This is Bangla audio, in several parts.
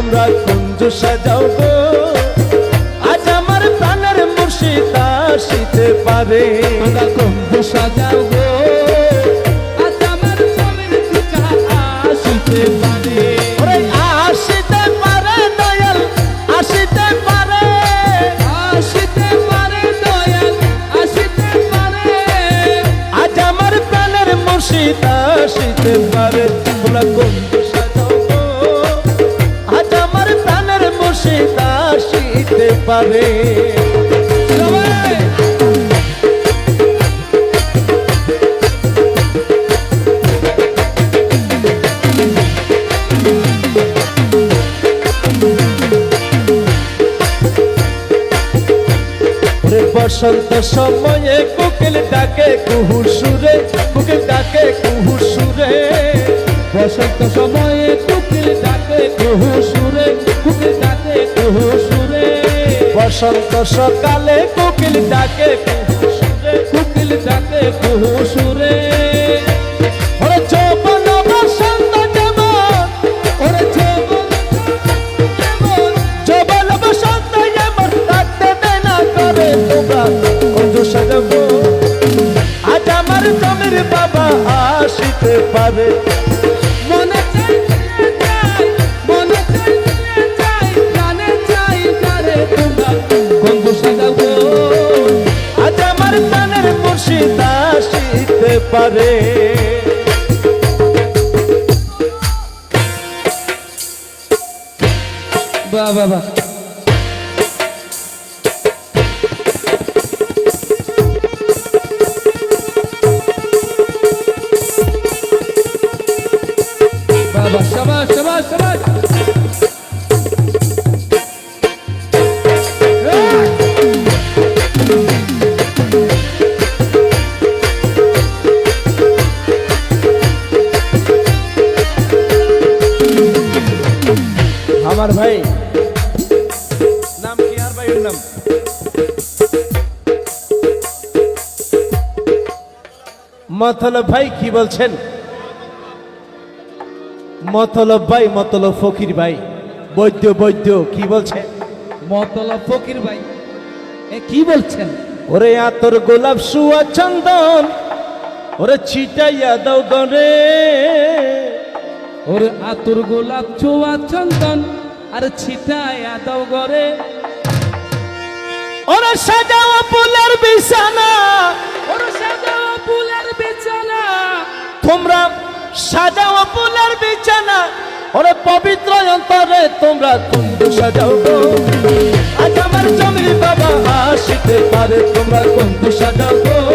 তোমরা কুঞ্জ সাজাও গো। আজ আমার প্রাণের মুর্শিদ আসিতে পারে। তোমরা কুঞ্জ সাজাও গো। আসিতে পারে। ওরে আসিতে আসিতে পারে। বসন্ত সময়ে কোকিল ডাকে কুহু সুরে কোকিল ডাকে কুহু সুরে বসন্ত সময়ে কুকিল ডাকে কুহু সুরে বসন্ত সকালে কোকিল ডাকে কুকিল ডাকে কুহু সুরে ওরে যৌবন বসন্ত যেমন ওরে জীবন যেমন যৌবন বসন্ত যেমন ডাকতে দেয় না করে তোমরা কঞ্জু সাজাবো। আজ আমার জমির বাবা আসিতে পারে। পারে। বাহ বাহ আমার ভাই। নাম কি আর ভাইয়ের নাম? মতলব ভাই কি বলছেন? মতলব ভাই মতলব ফকির ভাই। বৈদ্য বৈদ্য কি বলছেন? মতলব ফকির ভাই। এ কি বলছেন? ওরে আতর গোলাপ সুয়া চন্দন ওরে ছিটাইয়া দাও গরে ওরে আতুর গোলাপ ছোয়া চন্দন আর ছিটায় আদাও গরে ওরে সাজাও ফুলের বিছানা। ওর সাজাও ফুলের বিছানা। তোমরা সাজাও ফুলের বিছানা। ওরে পবিত্র অন্তরে তোমরা কুন্দ সাজাও গো। আজ আমার জমির বাবা আসিতে পারে, তোমরা কুন্দ সাজাও গো।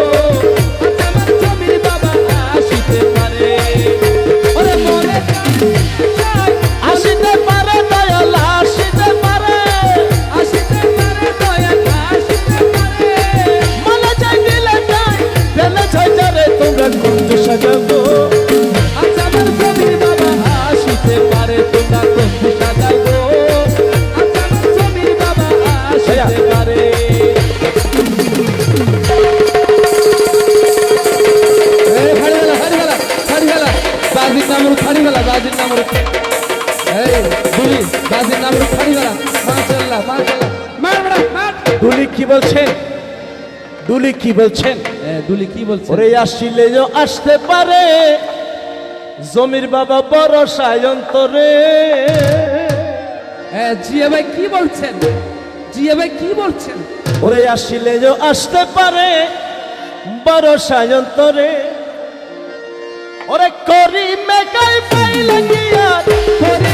নাম। এই নাম মাশাআল্লাহ মাশাআল্লাহ মার বড়া মার দুলি কি বলছেন? দুলি কি বলছেন? দুলি কি বলছে ওরে আসিলে আসতে পারে জমির বাবা বড় সায়ন্তরে এ জিয়া ভাই কি বলছেন? জিয়া ভাই কি বলছেন? ওরে আসিলে যে আসতে পারে বড় সায়ন্তরে করি মেকাই পাই লাগিয়া করি আর?